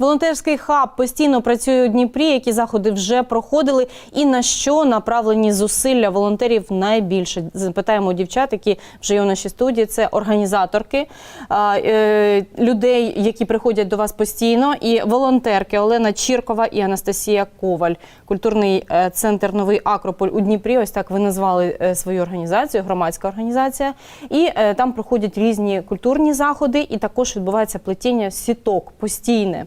Волонтерський хаб постійно працює у Дніпрі. Які заходи вже проходили, і на що направлені зусилля волонтерів найбільше? Запитаємо дівчат, які вже є у нашій студії. Це організаторки е, людей, які приходять до вас постійно, і волонтерки Олена Чіркова і Анастасія Коваль. Культурний е, центр Новий Акрополь у Дніпрі. Ось так ви назвали е, свою організацію, громадська організація. І там проходять різні культурні заходи, і також відбувається плетіння сіток постійне.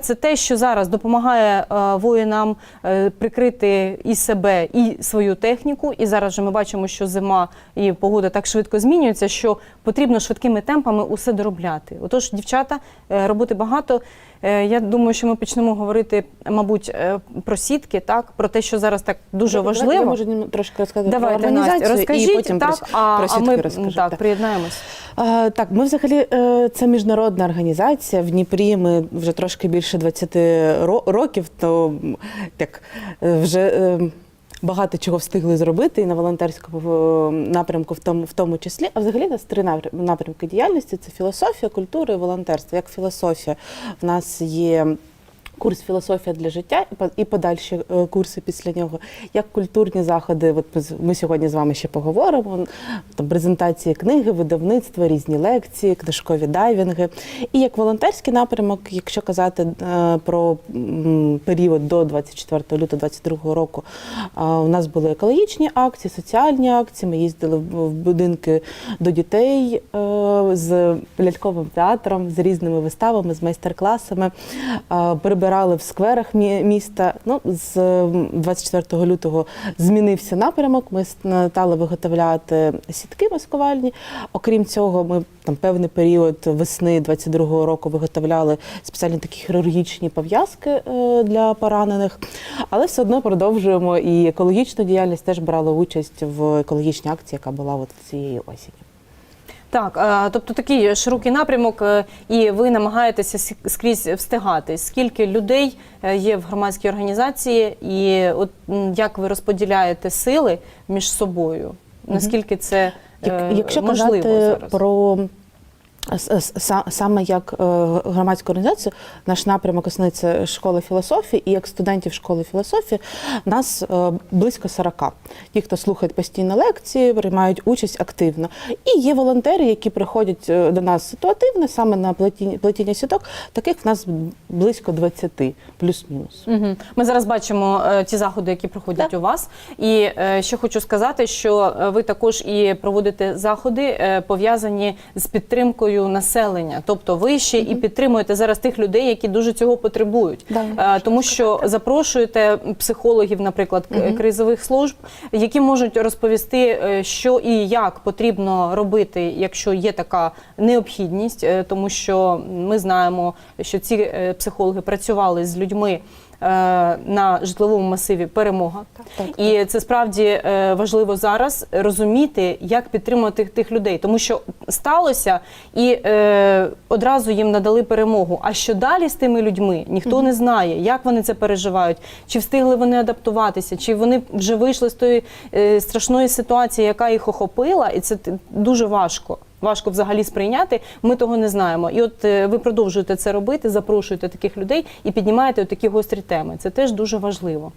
Це те, що зараз допомагає е, воїнам е, прикрити і себе, і свою техніку. І зараз вже ми бачимо, що зима і погода так швидко змінюється, що потрібно швидкими темпами усе доробляти. Отож, дівчата, е, роботи багато. Е, Я думаю, що ми почнемо говорити, мабуть, е, про сітки, так про те, що зараз так дуже Я важливо. можу нім- трошки розказати Давайте, про організацію Настя, розкажіть, і потім так, про, а, про а ми розкажу. так, так. приєднаємось. А, так, ми взагалі е, це міжнародна організація. В Дніпрі ми вже трошки більше 20 ро- років, то так е, вже. е, Багато чого встигли зробити і на волонтерському напрямку, в тому в тому числі. А взагалі у нас три напрямки діяльності: це філософія, культура і волонтерство. Як філософія, в нас є курс філософія для життя і подальші е, курси після нього. Як культурні заходи, от ми сьогодні з вами ще поговоримо. Там презентації книги, видавництва, різні лекції, книжкові дайвінги. І як волонтерський напрямок, якщо казати е, про період до 24 лютого 2022 року, е, у нас були екологічні акції, соціальні акції. Ми їздили в будинки до дітей з ляльковим театром, з різними виставами, з майстер-класами. Прибирали в скверах мі- міста. Ну, з м, 24 лютого змінився напрямок. Ми стали виготовляти сітки маскувальні. Окрім цього, ми там певний період весни 22-го року виготовляли спеціальні такі хірургічні пов'язки е, для поранених, але все одно продовжуємо і екологічну діяльність теж брали участь в екологічній акції, яка була от цієї осені. Так, е, тобто такий широкий напрямок, е, і ви намагаєтеся скрізь встигати. Скільки людей е, є в громадській організації, і от як ви розподіляєте сили між собою? Наскільки це Як, якщо можливо казати зараз? про саме як е, громадську організацію, наш напрямок основний це школа філософії, і як студентів школи філософії нас е, близько 40. Ті, хто слухають постійно лекції, приймають участь активно. І є волонтери, які приходять е, до нас ситуативно, саме на плетіння, сіток. Таких в нас близько 20, плюс-мінус. Мгм. Ми зараз бачимо ті заходи, які проходять у вас. І ще хочу сказати, що ви також і проводите заходи пов'язані з підтримкою населення. Тобто ви ще і підтримуєте зараз тих людей, які дуже цього потребують. Да, Е, тому що запрошуєте психологів, наприклад, кризових служб, які можуть розповісти, е, що і як потрібно робити, якщо є така необхідність, е, тому що ми знаємо, що ці психологи працювали з людьми. Е, На житловому масиві перемога, так, і це справді е, важливо зараз розуміти, як підтримувати тих людей, тому що сталося і е, одразу їм надали перемогу. А що далі з тими людьми? Ніхто не знає, як вони це переживають, чи встигли вони адаптуватися, чи вони вже вийшли з тої страшної ситуації, яка їх охопила, і це дуже важко. Важко взагалі сприйняти, ми того не знаємо. І от е, ви продовжуєте це робити, запрошуєте таких людей і піднімаєте такі гострі теми. Це теж дуже важливо.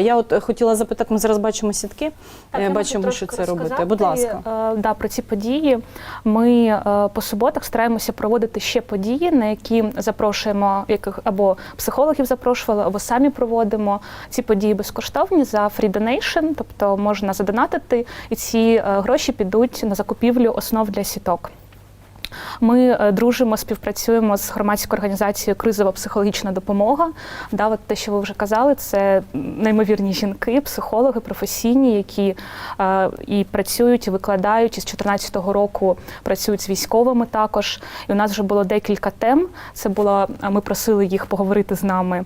Я от хотіла запитати, ми зараз бачимо сітки, Так, е, бачимо, що це робити. Будь ласка. е, Да, про ці події. Ми по суботах стараємося проводити ще події, на які запрошуємо яких або психологів запрошували, або самі проводимо. Ці події безкоштовні за free donation, тобто можна задонатити, і ці гроші підуть на закупівлю основ для сіток. Ми е, дружимо, співпрацюємо з громадською організацією Кризова психологічна допомога. Да, от те, що ви вже казали, це неймовірні жінки, психологи професійні, які е, і працюють, і викладають. І з 2014 року працюють з військовими також. І у нас вже було декілька тем. Це було ми просили їх поговорити з нами,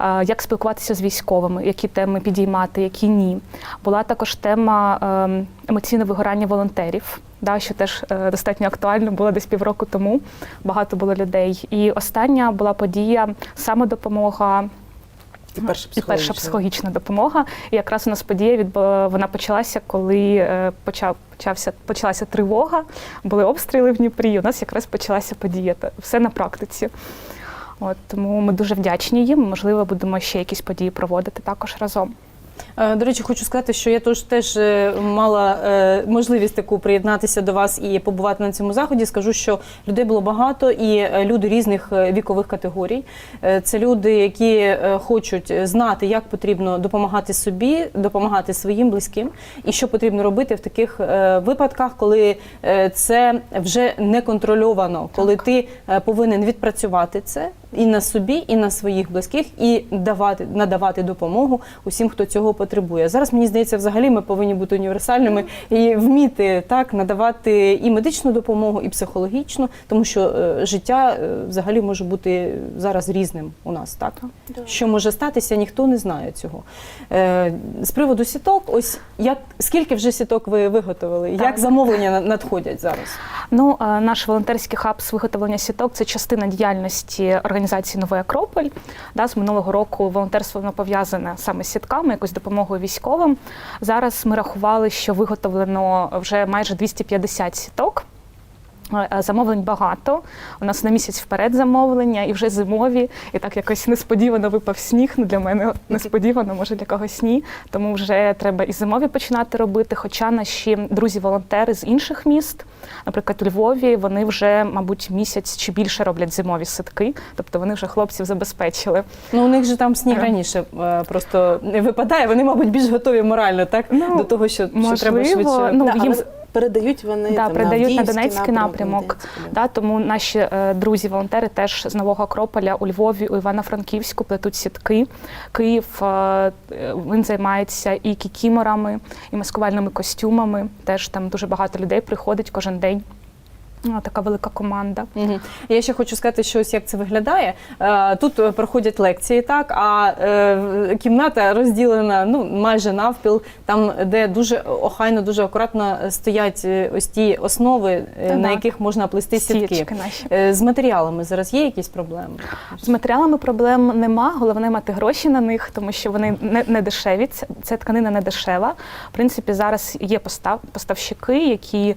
е, як спілкуватися з військовими, які теми підіймати, які ні. Була також тема е, емоційне вигорання волонтерів да, що теж е, достатньо актуально було десь півроку тому. Багато було людей. І остання була подія самодопомога. І перша І перша психологічна допомога. І якраз у нас подія відбу- вона почалася, коли е, почав почався почалася тривога, були обстріли в Дніпрі. і У нас якраз почалася подія. Все на практиці. От тому ми дуже вдячні їм. Можливо, будемо ще якісь події проводити також разом. Е, До речі, хочу сказати, що я теж теж мала е, можливість таку приєднатися до вас і побувати на цьому заході. Скажу, що людей було багато і е, люди різних вікових категорій. Це люди, які хочуть знати, як потрібно допомагати собі, допомагати своїм близьким, і що потрібно робити в таких випадках, коли це вже не контрольовано, коли ти е, повинен відпрацювати це і на собі, і на своїх близьких, і давати надавати допомогу усім, хто цього потребує. Зараз мені здається, взагалі ми повинні бути універсальними і вміти так надавати і медичну допомогу, і психологічну, тому що е, життя е, взагалі може бути зараз різним у нас. Так що може статися, ніхто не знає цього. Е, з приводу сіток, ось як скільки вже сіток ви виготовили? Як замовлення надходять зараз? Ну, наш волонтерський хаб з виготовлення сіток це частина діяльності організації Новий Акрополь. Да, з минулого року волонтерство воно пов'язане саме з сітками, якось допомогою військовим. Зараз ми рахували, що виготовлено вже майже 250 сіток. Е, е, Замовлень багато. У нас на місяць вперед замовлення, і вже зимові. І так якось несподівано випав сніг. Ну для мене несподівано, може для когось ні. Тому вже треба і зимові починати робити. Хоча наші друзі-волонтери з інших міст, наприклад, у Львові, вони вже, мабуть, місяць чи більше роблять зимові ситки. Тобто вони вже хлопців забезпечили. Ну, у них же там сніг Е. раніше просто не випадає. Вони, мабуть, більш готові морально, так? Ну, До того, що, що треба швидше. ну, Да, їм але передають вони Да, там, передають на Донецький напрямок. напрямок да. Тому наші е, друзі-волонтери теж з Нового Акрополя у Львові, у Івано-Франківську плетуть сітки. Київ е, е, він займається і кікіморами, і маскувальними костюмами. Теж там дуже багато людей приходить кожен день. Ну, Така велика команда. Мгм. Я ще хочу сказати, що ось як це виглядає. Е, Тут е, проходять лекції, так, а е, кімната розділена ну, майже навпіл, там, де дуже охайно, дуже акуратно стоять ось ті основи, Та на да. яких можна плести сітки. Наші. Е, З матеріалами зараз є якісь проблеми? З матеріалами проблем нема. Головне мати гроші на них, тому що вони не, не дешеві. Це тканина не дешева. В принципі, зараз є постав, поставщики, які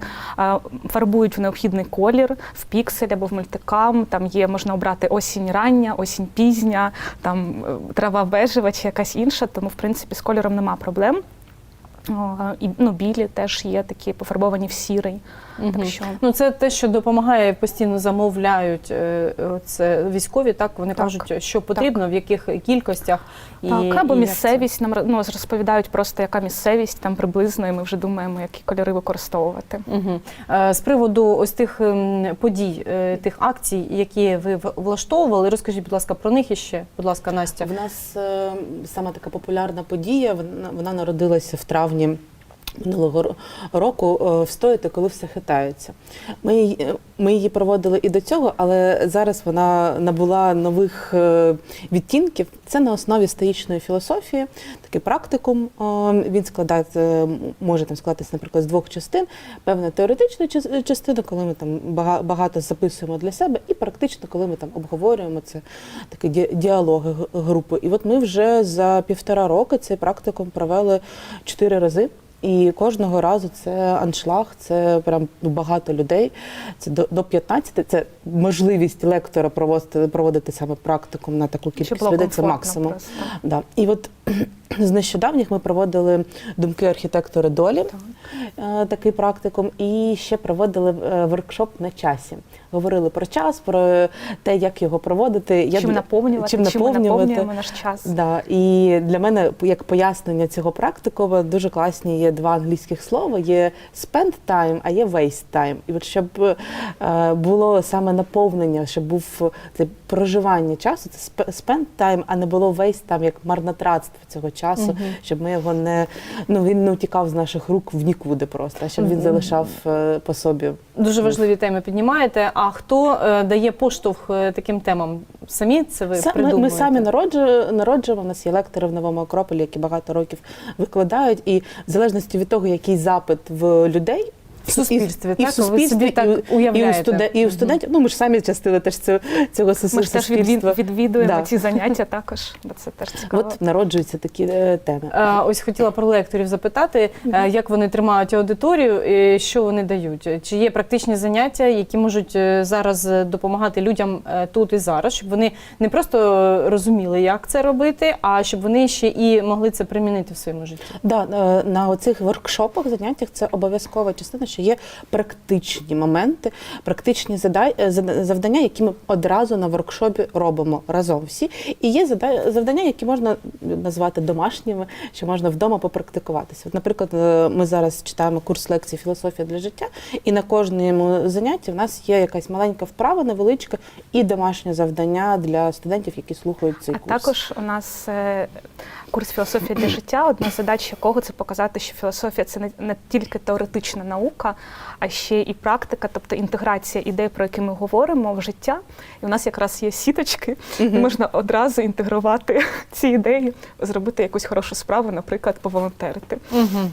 фарбують в необхідний колір в піксель або в мультикам. Там є можна обрати осінь рання, осінь пізня, там е, трава бежева чи якась інша. Тому, в принципі, з кольором нема проблем. І ну, білі теж є такі пофарбовані в сірий. Так що Ну, це те, що допомагає, постійно замовляють е, це військові. Так вони Так. кажуть, що потрібно, в яких кількостях Так, або і місцевість нам ну, розповідають просто, яка місцевість там приблизно, і ми вже думаємо, які кольори використовувати. Угу. З приводу ось тих ем, подій, е, тих акцій, які ви в- влаштовували, розкажіть, будь ласка, про них іще. Будь ласка, Настя. В нас сама така популярна подія. Вона, вона народилася в травні. Минулого року е, встояти, коли все хитається. Ми, е, ми її проводили і до цього, але зараз вона набула нових е, відтінків. Це на основі стоїчної філософії, такий практикум. Він складається, е, може там складатися, наприклад, з двох частин. Певна теоретична час- частина, коли ми там багато записуємо для себе, і практично, коли ми там обговорюємо це такі ді- діалоги групи. І от ми вже за півтора роки цей практикум провели чотири рази. І кожного разу це аншлаг, це прям ну, багато людей. Це до, до 15. Це можливість лектора проводити, проводити саме практикум на таку кількість людей. Це максимум. просто. Да. І от з нещодавніх ми проводили думки архітектора долі, е, такий практикум, і ще проводили е, воркшоп на часі. Говорили про час, про те, як його проводити, чим наповнювати, чим чим наповнюємо наш час. Да, і для мене як пояснення цього практикуму дуже класні є два англійських слова: є spend time, а є waste time. І от щоб е, було саме наповнення, щоб був це проживання часу, це sp- spend time, а не було waste time, як марнотратство цього часу, щоб ми його не ну він не утікав з наших рук в нікуди просто, щоб він залишав е, по собі. Дуже важливі теми піднімаєте. А хто е, дає поштовх е, таким темам? Самі це ви Са- ми, ми самі народжуємо, народжуємо. У нас є лектори в новому Акрополі, які багато років викладають. І в залежності від того, який запит в людей, В суспільстві, і, так? і в суспільстві, так і, у- і, у студен- і у студентів. Ну ми ж самі частини теж цього, цього Ми суспільства. ж теж відвідуємо Да. ці заняття також, бо це теж цікаво. От народжуються такі е, теми. Е, Ось хотіла про лекторів запитати, е, як вони тримають аудиторію, і що вони дають. Чи є практичні заняття, які можуть зараз допомагати людям тут і зараз, щоб вони не просто розуміли, як це робити, а щоб вони ще і могли це примінити в своєму житті? Да, на оцих воркшопах, заняттях це обов'язкова частина, що є практичні моменти, практичні е, завдання, які ми одразу на воркшопі робимо разом всі. І є завдання, які можна назвати домашніми, що можна вдома попрактикуватися. От, наприклад, е, ми зараз читаємо курс лекцій філософія для життя, і на кожному занятті в нас є якась маленька вправа, невеличка, і домашнє завдання для студентів, які слухають цей А курс. також у нас е, курс філософія для життя. Одна з задач якого це показати, що філософія це не, тільки теоретична наука, а ще і практика, тобто інтеграція ідей, про які ми говоримо в життя. І у нас якраз є сіточки, і можна одразу інтегрувати ці ідеї, зробити якусь хорошу справу, наприклад, поволонтерити.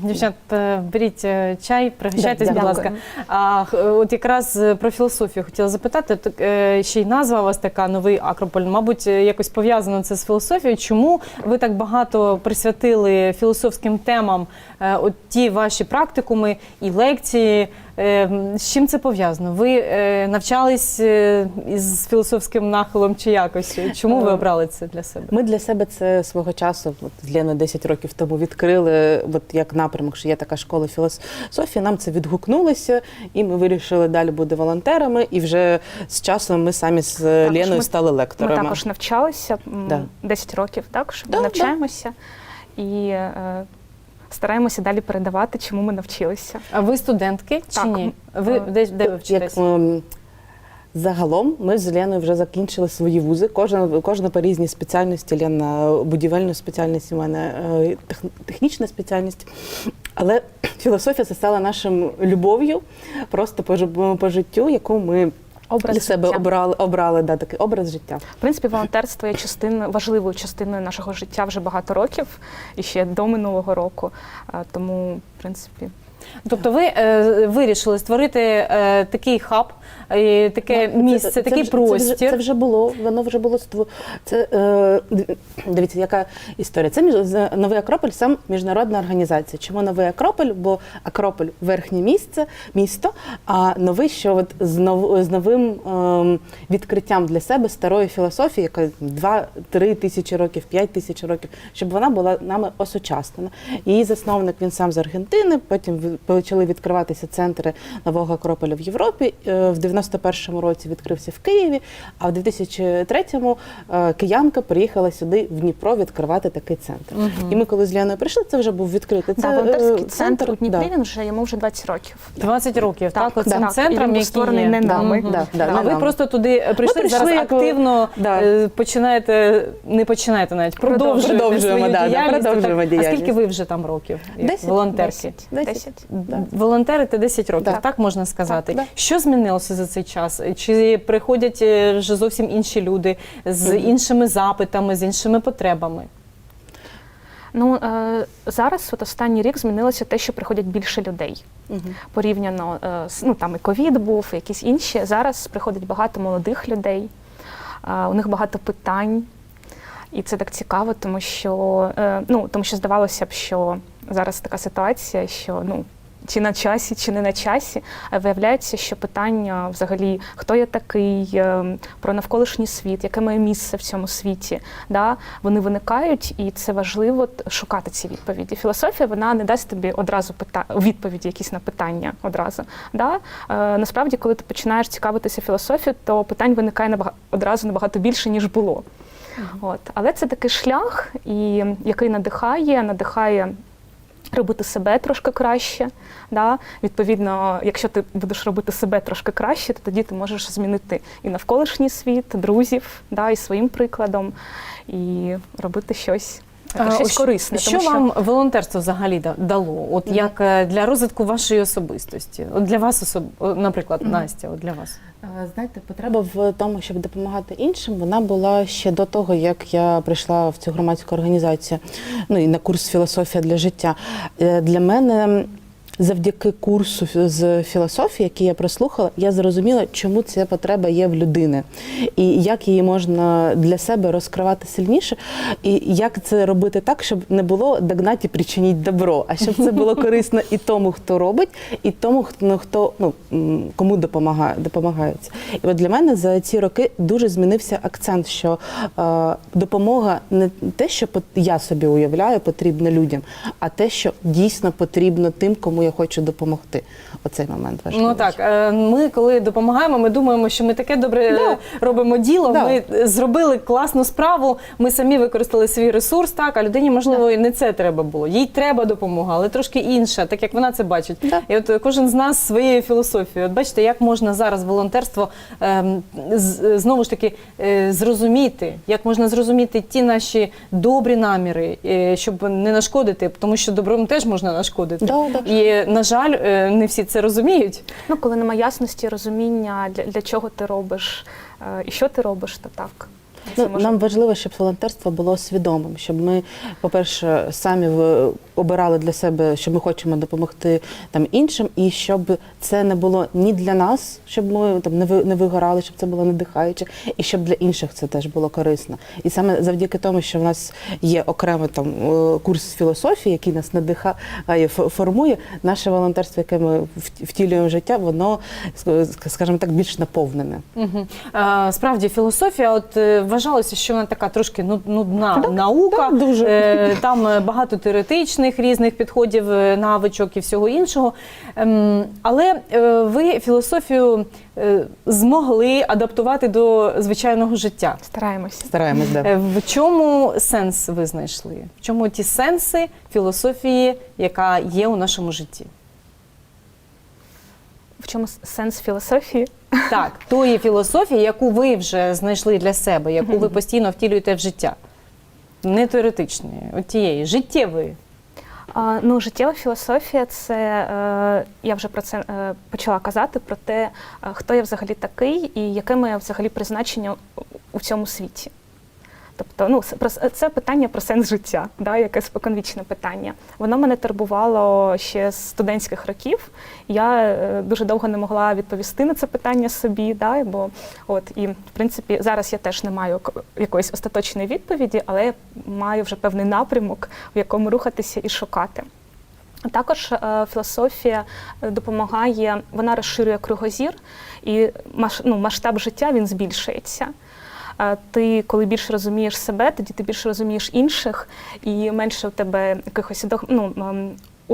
Дівчат, е, беріть е, чай, пригощайтесь, будь ласка. А от якраз е, про філософію хотіла запитати. Е, ще й назва у вас така новий Акрополь. Мабуть, е, якось пов'язано це з філософією. Чому ви так багато присвятили філософським темам? е, От ті ваші практикуми і лекції. Е, З чим це пов'язано? Ви е, навчались е, із філософським нахилом чи якось? Чому ви обрали це для себе? Ми для себе це свого часу, от з Леною 10 років тому відкрили, от як напрямок, що є така школа філософії. Нам це відгукнулося, і ми вирішили далі бути волонтерами. І вже з часом ми самі з Також Леною ми- стали Ми також навчалися Да. 10 років, також Да, ми да. навчаємося і стараємося далі передавати, чому ми навчилися. А ви студентки чи Так. ні? Ви Е, де, де ви Як вчитесь? ем, загалом ми з Леною вже закінчили свої вузи. Кожна, кожна по різній спеціальності. Лена будівельну спеціальність, у мене е, тех- технічна спеціальність. Але філософія це стала нашим любов'ю просто по, жи- по життю, яку ми Образ для себе життя. обрали, обрали да, такий образ життя. В принципі, волонтерство є частиною важливою частиною нашого життя вже багато років і ще до минулого року. Тому, в принципі, Тобто ви е, вирішили створити е, такий хаб, е, таке Ну, місце, це- це такий вже- простір. Це вже, це вже було, воно вже було. Це е, дивіться, яка історія. Це між новий Акрополь, сам міжнародна організація. Чому новий Акрополь? Бо Акрополь верхнє місце, місто, а новий, що от з нов, з новим ем, відкриттям для себе старої філософії, яка 2-3 тисячі років, 5 тисяч років, щоб вона була нами осучаснена. Її засновник він сам з Аргентини. Потім почали відкриватися центри нового Акрополя в Європі. Е, В 91-му році відкрився в Києві, а в 2003-му е, киянка приїхала сюди в Дніпро відкривати такий центр. І ми, коли з Ляною прийшли, це вже був відкритий да, це, волонтерський е, центр у Дніпрі да. він вже йому вже 20 років. 20 років, так, Так, так. Центром, який створений є. не нами. Мгм. Да, да, а ви просто туди прийшли, прийшли, зараз як- активно Да. е, починаєте, не починаєте навіть, продовжуєте Продовжуємо, свою да, да, продовжуємо Так, А скільки ви вже там років, Десять. волонтерки? 10. 10. 10. Волонтерите 10 років, Так. так, можна сказати. Так, да. Що змінилося за цей час? Чи приходять е, вже зовсім інші люди з іншими запитами, з іншими потребами? Ну е, зараз, от останній рік, змінилося те, що приходять більше людей. Мгм. порівняно е, з ну там і ковід був, і якісь інші. Зараз приходить багато молодих людей, у них багато питань, і це так цікаво, тому що ну тому що здавалося б, що зараз така ситуація, що ну. Чи на часі, чи не на часі, виявляється, що питання взагалі, хто я такий, е, про навколишній світ, яке моє місце в цьому світі, да, вони виникають, і це важливо шукати ці відповіді. Філософія вона не дасть тобі одразу пита- відповіді якісь на питання одразу. Да? Е, насправді, коли ти починаєш цікавитися філософією, то питань виникає набага- одразу набагато більше, ніж було. От. Але це такий шлях, і, який надихає, надихає робити себе трошки краще. Да? Відповідно, якщо ти будеш робити себе трошки краще, то тоді ти можеш змінити і навколишній світ, друзів, да? і своїм прикладом, і робити щось, А, щось ось корисне. Що тому що вам волонтерство взагалі дало? От як е, для розвитку вашої особистості? От для вас особ... наприклад, mm -hmm. Настя, от для вас. Е, Знаєте, потреба в тому, щоб допомагати іншим, вона була ще до того, як я прийшла в цю громадську організацію, ну і на курс філософія для життя. Е, Для мене завдяки курсу з філософії, який я прослухала, я зрозуміла, чому ця потреба є в людини, і як її можна для себе розкривати сильніше, і як це робити так, щоб не було догнати і причиніть добро, а щоб це було корисно і тому, хто робить, і тому, хто ну, ну кому допомагає допомагається. І от для мене за ці роки дуже змінився акцент, що е, допомога не те, що я собі уявляю, потрібно людям, а те, що дійсно потрібно тим, кому я хочу допомогти. Оцей момент важливий. Ну так, е, ми коли допомагаємо, ми думаємо, що ми таке добре Да. е, робимо діло. Да. Ми зробили класну справу. Ми самі використали свій ресурс. Так, а людині можливо і не це треба було. Їй треба допомога, але трошки інша, так як вона це бачить. Да. І от кожен з нас своєю філософією. От бачите, як можна зараз волонтерство ем, знову ж таки е, зрозуміти, як можна зрозуміти ті наші добрі наміри, щоб не нашкодити, тому що добром теж можна нашкодити. Да, да. І на жаль, е, не всі це розуміють. Ну, коли немає ясності, розуміння, для, для чого ти робиш е, і що ти робиш, то так. Ну, може нам важливо, щоб волонтерство було свідомим, щоб ми, по-перше, самі обирали для себе, що ми хочемо допомогти там іншим, і щоб це не було ні для нас, щоб ми там не ви- не вигорали, щоб це було надихаюче, і щоб для інших це теж було корисно. І саме завдяки тому, що в нас є окремий там е, курс філософії, який нас надихає, формує наше волонтерство, яке ми втілюємо в життя, воно скажімо так більш наповнене. Угу. А, справді, філософія, от е, вважалося, що вона така трошки ну- нудна Да, наука. да, дуже. Е, Там е, багато теоретичних різних підходів, е, навичок і всього іншого. Ем, Але е, ви філософію е, змогли адаптувати до звичайного життя. стараємося. Стараємось, да. Е, В чому сенс ви знайшли? В чому ті сенси філософії, яка є у нашому житті? В чому сенс філософії? Так, тої філософії, яку ви вже знайшли для себе, яку ви постійно втілюєте в життя. Не теоретичної, от тієї, життєвої. А, ну, життєва філософія це е, я вже про це е, почала казати, про те, е, хто я взагалі такий і яке моє взагалі призначення у- у цьому світі. Тобто, ну, це питання про сенс життя, да, яке споконвічне питання. Воно мене турбувало ще з студентських років. Я е, дуже довго не могла відповісти на це питання собі, да, бо от і в принципі зараз я теж не маю якоїсь остаточної відповіді, але я маю вже певний напрямок, в якому рухатися і шукати. Також е, філософія е, допомагає, вона розширює кругозір, і ну, масштаб життя він збільшується. Ти, коли більше розумієш себе, тоді ти більше розумієш інших, і менше у тебе якихось ну,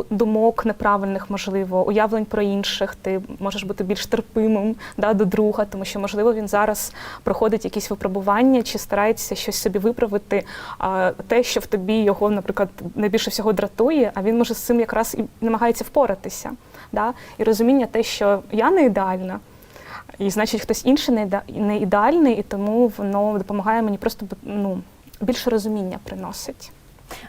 думок неправильних, можливо, уявлень про інших. Ти можеш бути більш терпимим да, до друга, тому що, можливо, він зараз проходить якісь випробування чи старається щось собі виправити. А те, що в тобі його, наприклад, найбільше всього дратує, а він може з цим якраз і намагається впоратися. Да? І розуміння те, що я не ідеальна. І значить, хтось інший не не ідеальний, і тому воно допомагає мені просто ну, більше розуміння приносить.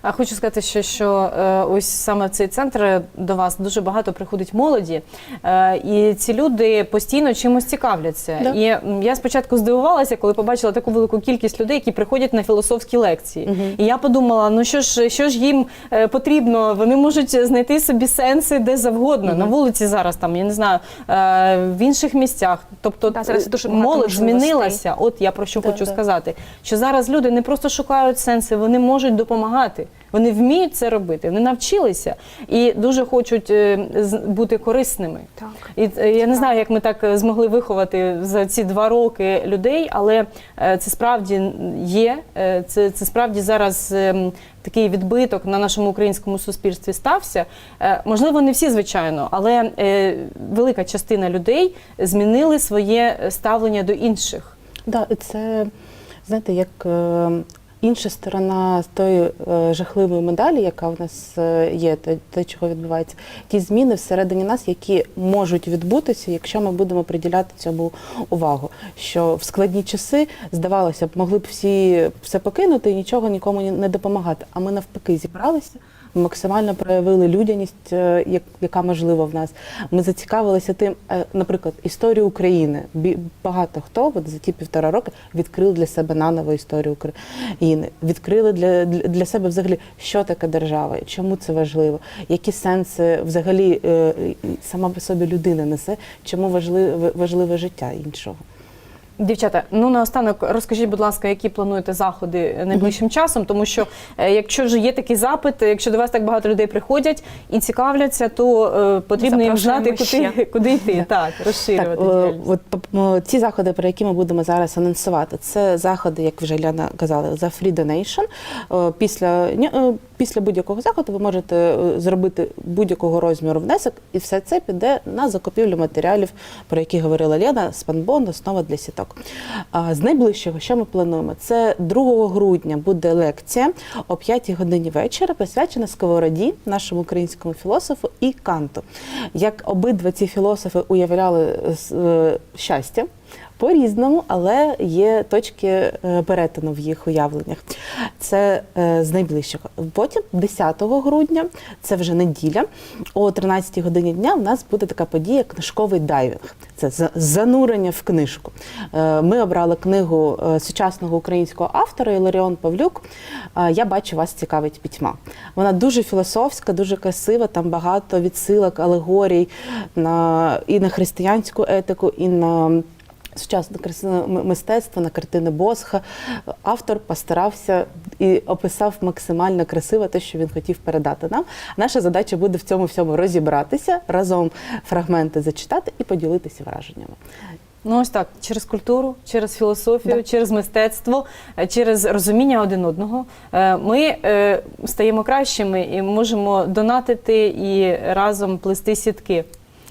А хочу сказати, що, що е, ось саме в цей центр до вас дуже багато приходить молоді, е, і ці люди постійно чимось цікавляться. Да. І я спочатку здивувалася, коли побачила таку велику кількість людей, які приходять на філософські лекції. Мгм. І я подумала, ну що ж, що ж їм е, потрібно? Вони можуть знайти собі сенси де завгодно, Мгм. на вулиці зараз, там я не знаю, е, в інших місцях. Тобто Да, зараз е, дуже молодь змінилася. От я про що Да, хочу да. сказати, що зараз люди не просто шукають сенси, вони можуть допомагати. Вони вміють це робити, вони навчилися і дуже хочуть е, бути корисними. Так. І е, я не знаю, як ми так е, змогли виховати за ці два роки людей, але це справді є. Це, це справді зараз ем, такий відбиток на нашому українському суспільстві стався. Можливо, не всі, звичайно, але велика частина людей змінили своє ставлення до інших. Да, це знаєте, як е, інша сторона тої е, жахливої медалі, яка в нас е, є, те, те, чого відбувається, ті зміни всередині нас, які можуть відбутися, якщо ми будемо приділяти цьому увагу. Що в складні часи здавалося б, могли б всі все покинути і нічого нікому не допомагати. А ми навпаки зібралися. Максимально проявили людяність, е, як- яка можлива в нас. Ми зацікавилися тим, е, наприклад, історію України. Багато хто от за ті півтора роки відкрив для себе наново історію України, відкрили для, для, для себе взагалі, що таке держава, чому це важливо, які сенси взагалі е, сама по собі людина несе, чому важливе, важливе життя іншого. Дівчата, ну наостанок розкажіть, будь ласка, які плануєте заходи найближчим часом, тому що е, якщо вже є такий запит, якщо до вас так багато людей приходять і цікавляться, то е, потрібно їм знати, куди, куди йти. Так, Так, розширювати діяльність. от ці заходи, про які ми будемо зараз анонсувати, це заходи, як вже Ляна казала, за Free Donation. Після е, після будь-якого заходу ви можете е, зробити будь-якого розміру внесок, і все це піде на закупівлю матеріалів, про які говорила Лена, спанбон, основа для сіток. З найближчого, що ми плануємо, це 2 грудня буде лекція о 5 годині вечора, присвячена сковороді, нашому українському філософу і Канту. Як обидва ці філософи уявляли е, щастя. По-різному, але є точки е, перетину в їх уявленнях. Це е, з найближчого. Потім, 10 грудня, це вже неділя, о 13 годині дня в нас буде така подія книжковий дайвінг. Це за- занурення в книжку. Е, Ми обрали книгу сучасного українського автора Іларіон Павлюк. Я бачу, вас цікавить пітьма. Вона дуже філософська, дуже красива. Там багато відсилок, алегорій на і на християнську етику, і на сучасне мистецтво, на картини Босха. Автор постарався і описав максимально красиво те, що він хотів передати нам. Наша задача буде в цьому всьому розібратися, разом фрагменти зачитати і поділитися враженнями. Ну ось так, через культуру, через філософію, Да. через мистецтво, е, через розуміння один одного. е, Ми е, стаємо кращими і можемо донатити і разом плести сітки.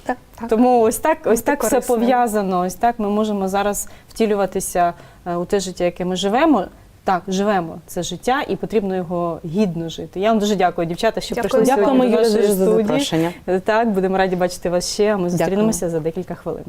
Так, так. Тому ось так, ось так все пов'язано. Ось так ми можемо зараз втілюватися е, у те життя, яке ми живемо. Так, живемо це життя, і потрібно його гідно жити. Я вам дуже дякую, дівчата, що Дякую. прийшли Дякуємо, сьогодні до нашої дуже за запрошення. Так, будемо раді бачити вас ще. А ми Дякую. зустрінемося за декілька хвилин.